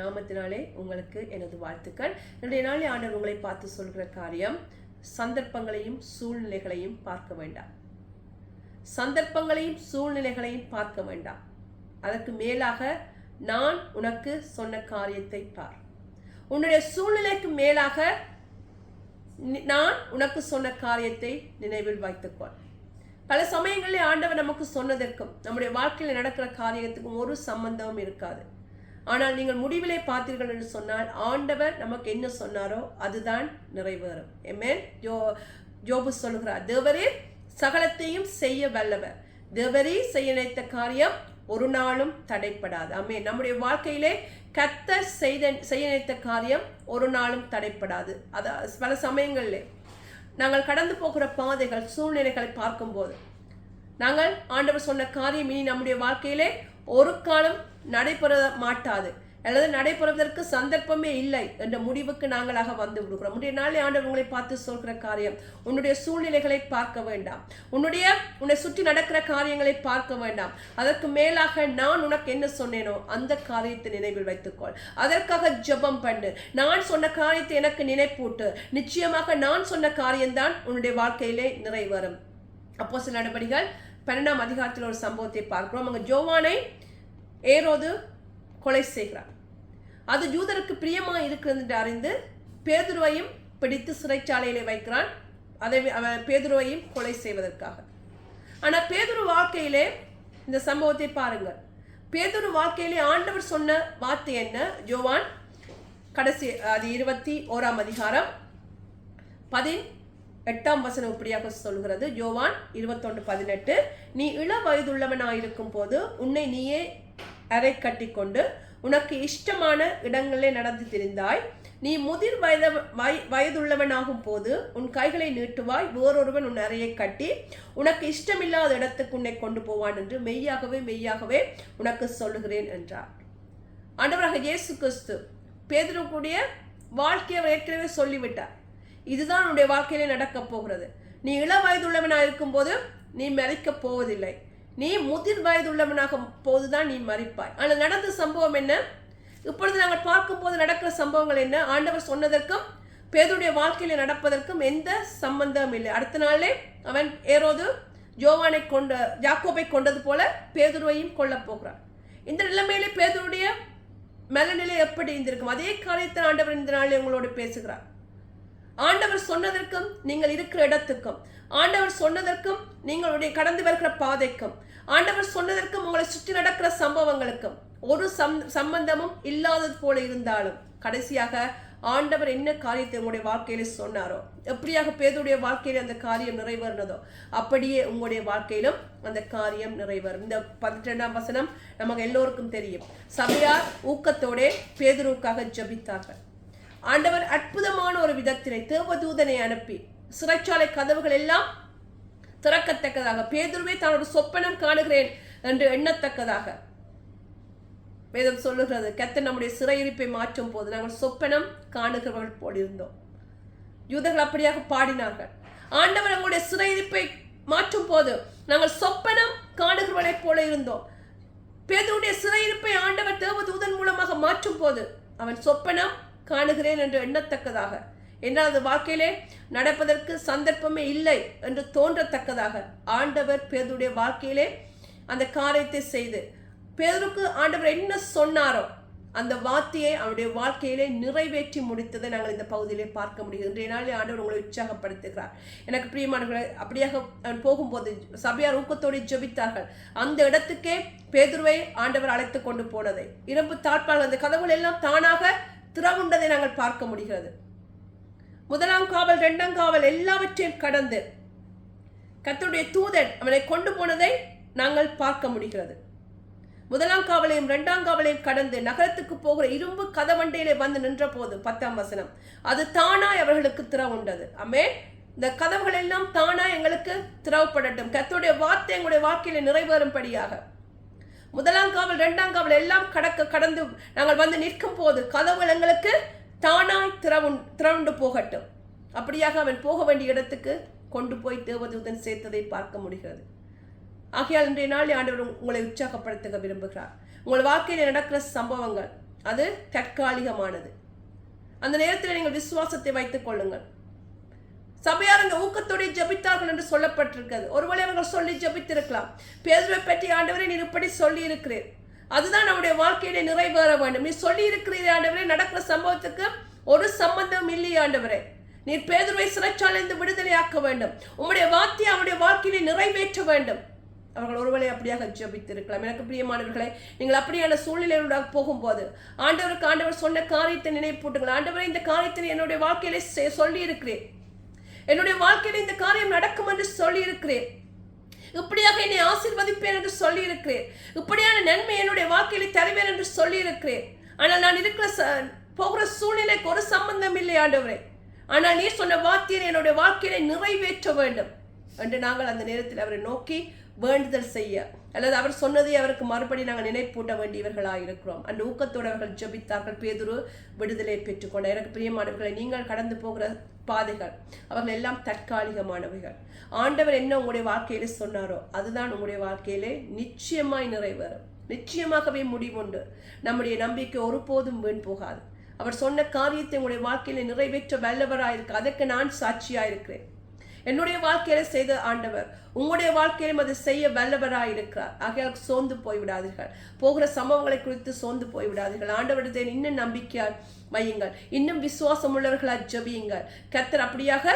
நாமத்தினாலே உங்களுக்கு எனது வாழ்த்துக்கள். என்னுடைய நாளே ஆண்டவர் உங்களை பார்த்து சொல்கிற காரியம் சந்தர்ப்பங்களையும் சூழ்நிலைகளையும் பார்க்க வேண்டாம். சந்தர்ப்பங்களையும் சூழ்நிலைகளையும் பார்க்க வேண்டாம். அதற்கு மேலாக நான் உனக்கு சொன்ன காரியத்தை பார். உன்னுடைய சூழ்நிலைக்கு மேலாக நான் உனக்கு சொன்ன காரியத்தை நினைவில் வைத்துக்கொள். பல சமயங்களில் ஆண்டவர் நமக்கு சொன்னதற்கும் நம்முடைய வாழ்க்கையில் நடக்கிற காரியத்துக்கும் ஒரு சம்பந்தமும் இருக்காது. ஆனால் நீங்கள் முடிவிலே பார்த்தீர்கள் என்று சொன்னால் ஆண்டவர் நமக்கு என்ன சொன்னாரோ அதுதான் நிறைவேறும். எம்மேன் ஜோ ஜோபு சொல்கிறார் தேவரே சகலத்தையும் செய்ய வல்லவர். தேவரே செய்ய நினைத்த காரியம் ஒரு நாளும் தடைப்படாது. ஆமே நம்முடைய வாழ்க்கையிலே கத்தர் செய்த செய்ய நினைத்த காரியம் ஒரு நாளும் தடைப்படாது. அது பல சமயங்களிலே நாங்கள் கடந்து போகிற பாதைகள் சூழ்நிலைகளை பார்க்கும்போது நாங்கள் ஆண்டவர் சொன்ன காரியம் இனி நம்முடைய வாழ்க்கையிலே ஒரு காலம் நடைபெற மாட்டாது அல்லது நடைபெறுவதற்கு சந்தர்ப்பமே இல்லை என்ற முடிவுக்கு நாங்களாக வந்து விடுகிறோம். உன்னுடைய நாளை ஆண்டவங்களை உங்களை பார்த்து சொல்கிற காரியம் உன்னுடைய சூழ்நிலைகளை பார்க்க வேண்டாம். உன்னுடைய உன்னை சுற்றி நடக்கிற காரியங்களை பார்க்க வேண்டாம். அதற்கு மேலாக நான் உனக்கு என்ன சொன்னேனோ அந்த காரியத்தை நினைவில் வைத்துக்கொள். அதற்காக ஜெபம் பண்ணு. நான் சொன்ன காரியத்தை எனக்கு நினைப்பூட்டு. நிச்சயமாக நான் சொன்ன காரியம்தான் உன்னுடைய வாழ்க்கையிலே நிறைவேறும். அப்போ சில நடவடிக்கைகள் பன்னெண்டாம் அதிகாரத்தில் ஒரு சம்பவத்தை பார்க்கிறோம். அங்கே ஜோவானை ஏரோது கொலை செய்கிறார். அது யூதருக்கு பிரியமாக இருக்கிறது என்று அறிந்து பேதுருவையும் பிடித்து சிறைச்சாலையிலே வைக்கிறான். அதை அவன் பேதுருவையும் கொலை செய்வதற்காக. ஆனால் பேதுரு வாழ்க்கையிலே இந்த சம்பவத்தை பாருங்கள். பேதுரு வாழ்க்கையிலே ஆண்டவர் சொன்ன வார்த்தை என்ன? ஜோவான் கடைசி அது இருபத்தி ஓராம் அதிகாரம் பதி எட்டாம் வசனம் இப்படியாக சொல்கிறது. ஜோவான் இருபத்தொன்று பதினெட்டு நீ இள வயதுள்ளவனாயிருக்கும் போது உன்னை நீயே அறை கட்டிக்கொண்டு உனக்கு இஷ்டமான இடங்களிலே நடந்து திரிந்தாய். நீ முதிர் வயத வய வயதுள்ளவனாகும் போது உன் கைகளை நீட்டுவாய். வேறொருவன் உன் அறையை கட்டி உனக்கு இஷ்டமில்லாத இடத்துக்கு உன்னை கொண்டு போவான் என்று மெய்யாகவே மெய்யாகவே உனக்கு சொல்லுகிறேன் என்றார். ஆண்டவராக இயேசு கிறிஸ்து பேதுருக்குடைய வாழ்க்கையை அவர் ஏற்கனவே சொல்லிவிட்டார். இதுதான் உன்னுடைய வாழ்க்கையிலே நடக்கப் போகிறது. நீ இள வயதுள்ளவனாக இருக்கும்போது நீ மறைக்கப் போவதில்லை. நீ முதிர் வயதுள்ளவனாகும் போதுதான் நீ மறிப்பாய். ஆனால் நடந்த சம்பவம் என்ன? இப்பொழுது நாங்கள் பார்க்கும்போது நடக்கிற சம்பவங்கள் என்ன? ஆண்டவர் சொன்னதற்கும் பேதுடைய வாழ்க்கையில நடப்பதற்கும் எந்த சம்பந்தமும் இல்லை. அடுத்த நாளே அவன் ஏறோது ஜோவானை கொண்ட ஜாக்கோபை கொண்டது போல பேதுருவையும் கொள்ளப் போகிறான். இந்த நிலைமையிலே பேதுருடைய மனநிலை எப்படி இருந்திருக்கும்? அதே காரியத்தில் ஆண்டவர் இந்த நாளில் உங்களோடு பேசுகிறார். ஆண்டவர் சொன்னதற்கும் நீங்கள் இருக்கிற இடத்துக்கும் ஆண்டவர் சொன்னதற்கும் நீங்களுடைய கடந்து வருகிற பாதைக்கும் ஆண்டவர் சொன்னதற்கும் உங்களை சுற்றி நடக்கிற சம்பவங்களுக்கும் ஒரு சம் சம்பந்தமும் இல்லாதது போல இருந்தாலும் கடைசியாக ஆண்டவர் என்ன காரியத்தை உங்களுடைய வாழ்க்கையில சொன்னாரோ எப்படியாக பேதுடைய வாழ்க்கையில அந்த காரியம் நிறைவேறினதோ அப்படியே உங்களுடைய வாழ்க்கையிலும் அந்த காரியம் நிறைவேறும். இந்த பன்னிரெண்டாம் வசனம் நமக்கு எல்லோருக்கும் தெரியும். சபையார் ஊக்கத்தோடே பேதுருவுக்காக ஜபித்தார்கள். ஆண்டவர் அற்புதமான ஒரு விதத்தினை தேவதூதனை அனுப்பி சிறைச்சாலை கதவுகள் எல்லாம் திறக்கத்தக்கதாக. பேதுருவே தன்னோட சொப்பனம் காணுகிறேன் என்று எண்ணத்தக்கதாக. வேதம் சொல்லுகிறது கத்த நம்முடைய சிறையிருப்பை மாற்றும் போது நாங்கள் சொப்பனம் காணுகிறவர்கள் போலிருந்தோம். யூதர்கள் அப்படியாக பாடினார்கள். ஆண்டவர் நம்முடைய சிறையிருப்பை மாற்றும் போது நாங்கள் சொப்பனம் காணுகிறவர்களை போல இருந்தோம். பேதருடைய சிறையிருப்பை ஆண்டவர் தேவதூதன் மூலமாக மாற்றும் போது அவன் சொப்பனம் காணுகிறேன் என்று எண்ணத்தக்கதாக. என்னால் அது வாழ்க்கையிலே நடப்பதற்கு சந்தர்ப்பமே இல்லை என்று தோன்றத்தக்கதாக ஆண்டவர் பேதுடைய வாழ்க்கையிலே அந்த காரியத்தை செய்து பேதருக்கு ஆண்டவர் என்ன சொன்னாரோ அந்த வார்த்தையை அவருடைய வாழ்க்கையிலே நிறைவேற்றி முடித்ததை நாங்கள் இந்த பகுதியிலே பார்க்க முடியும் இன்றைய நாளில் ஆண்டவர் உங்களை உற்சாகப்படுத்துகிறார். எனக்கு பிரியமானவர்களை அப்படியாக போகும்போது சபையார் ஊக்கத்தோடு ஜெபித்தார்கள். அந்த இடத்துக்கே பேதுருவை ஆண்டவர் அழைத்து கொண்டு போனதை. இரும்பு தாழ்பால் அந்த கதவுகள் எல்லாம் தானாக திறவுண்டதை நாங்கள் பார்க்க முடிகிறது. முதலாம் காவல் இரண்டாம் காவல் எல்லாவற்றையும் கடந்து கத்தருடைய தூதன் அவனை கொண்டு போனதை நாங்கள் பார்க்க முடிகிறது. முதலாம் காவலையும் இரண்டாம் காவலையும் கடந்து நகரத்துக்கு போகிற இரும்பு கதவண்டையிலே வந்து நின்ற போது பத்தாம் வசனம் அது தானாய் அவர்களுக்கு திறவுண்டது அமே இந்த கதவுகள் எல்லாம் தானாய் எங்களுக்கு திறவுப்படட்டும். கத்தோடைய வார்த்தை எங்களுடைய வாழ்க்கையில நிறைவேறும்படியாக. முதலாம் காவல் இரண்டாம் காவல் எல்லாம் கடக்க கடந்து நாங்கள் வந்து நிற்கும் போது கதவுகள் எங்களுக்கு தானாய் திறவுண் திரண்டு போகட்டும். அப்படியாக அவன் போக வேண்டிய இடத்துக்கு கொண்டு போய் தேவதூதன் சேர்த்ததை பார்க்க முடிகிறது. ஆகையால் இன்றைய நாள் ஆண்டவர் உங்களை உற்சாகப்படுத்த விரும்புகிறார். உங்கள் வாழ்க்கையில் நடக்கிற சம்பவங்கள் அது தற்காலிகமானது. அந்த நேரத்தில் நீங்கள் விசுவாசத்தை வைத்துக் கொள்ளுங்கள். சபையார் அந்த ஊக்கத்தோடைய ஜபித்தார்கள் என்று சொல்லப்பட்டிருக்கிறது. ஒருவேளை அவர்கள் சொல்லி ஜெபித்திருக்கலாம். பேதுவை பற்றி ஆண்டவரை நீ இப்படி சொல்லி இருக்கிறேன் அதுதான் நம்முடைய வாழ்க்கையிலே நிறைவேற வேண்டும். நீ சொல்லி இருக்கிறீர் ஆண்டவரே நடக்கிற சம்பவத்துக்கு ஒரு சம்பந்தம் இல்லை ஆண்டவரே. நீர் பேதுருவை சிறைச்சாலிருந்து விடுதலையாக்க வேண்டும். உங்களுடைய வார்த்தையை அவருடைய வாழ்க்கையிலே நிறைவேற்ற வேண்டும். அவர்கள் ஒருவேளை அப்படியாக ஜபித்திருக்கலாம். எனக்கு பிரியமானவர்களே நீங்கள் அப்படியான சூழ்நிலையோட போகும்போது ஆண்டவருக்கு ஆண்டவர் சொன்ன காரியத்தை நினைப்பூட்டுங்கள். ஆண்டவரை இந்த காரியத்தை என்னுடைய வாழ்க்கையிலே சொல்லி இருக்கிறேன் என்னுடைய வாழ்க்கையில இந்த காரியம் நடக்கும் என்று சொல்லி இருக்கிறேன் இப்படியாக என்னை ஆசீர்வதிப்பேன் என்று சொல்லியிருக்கிறேன். இப்படியான நன்மை என்னுடைய வாழ்க்கையில தருவேன் என்று சொல்லியிருக்கிறேன். ஆனால் நான் இருக்கிற ச- போகிற சூழ்நிலைக்கு ஒரு சம்பந்தம் இல்லை ஆண்டவரே. ஆனால் நீ சொன்ன வார்த்தையை என்னுடைய வாழ்க்கையை நிறைவேற்ற வேண்டும். என்று நாங்கள் அந்த நேரத்தில் அவரை நோக்கி வேண்டுதல் செய்ய அல்லது அவர் சொன்னதை அவருக்கு மறுபடி நாங்கள் நினைப்பூட்ட வேண்டியவர்களாக இருக்கிறோம். அந்த ஊக்கத்தோடு அவர்கள் ஜபித்தார்கள். பேதுரு விடுதலை பெற்றுக்கொண்டார் எனக்கு பிரியமானவர்களை நீங்கள் கடந்து போகிற பாதைகள் அவர்கள் எல்லாம் தற்காலிகமானவைகள். ஆண்டவர் என்ன உங்களுடைய வாழ்க்கையில சொன்னாரோ அதுதான் உங்களுடைய வாழ்க்கையிலே நிச்சயமாய் நிறைவேறும். நிச்சயமாகவே முடிவுண்டு. நம்முடைய நம்பிக்கை ஒருபோதும் வீண் போகாது. அவர் சொன்ன காரியத்தை உங்களுடைய வாழ்க்கையில நிறைவேற்ற வல்லவராயிருக்கு அதற்கு நான் சாட்சியாயிருக்கிறேன். என்னுடைய வாழ்க்கையில செய்த ஆண்டவர் உங்களுடைய வாழ்க்கையிலும் அதை செய்ய வல்லவராயிருக்கிறார். ஆகையால் சோர்ந்து போய்விடாதீர்கள். போகிற சம்பவங்களை குறித்து சோர்ந்து போய்விடாதீர்கள். ஆண்டவரத்தை இன்னும் நம்பிக்கையால் வையுங்கள் இன்னும் விசுவாசம் உள்ளவர்களால் ஜெபியுங்கள். கத்தர் அப்படியாக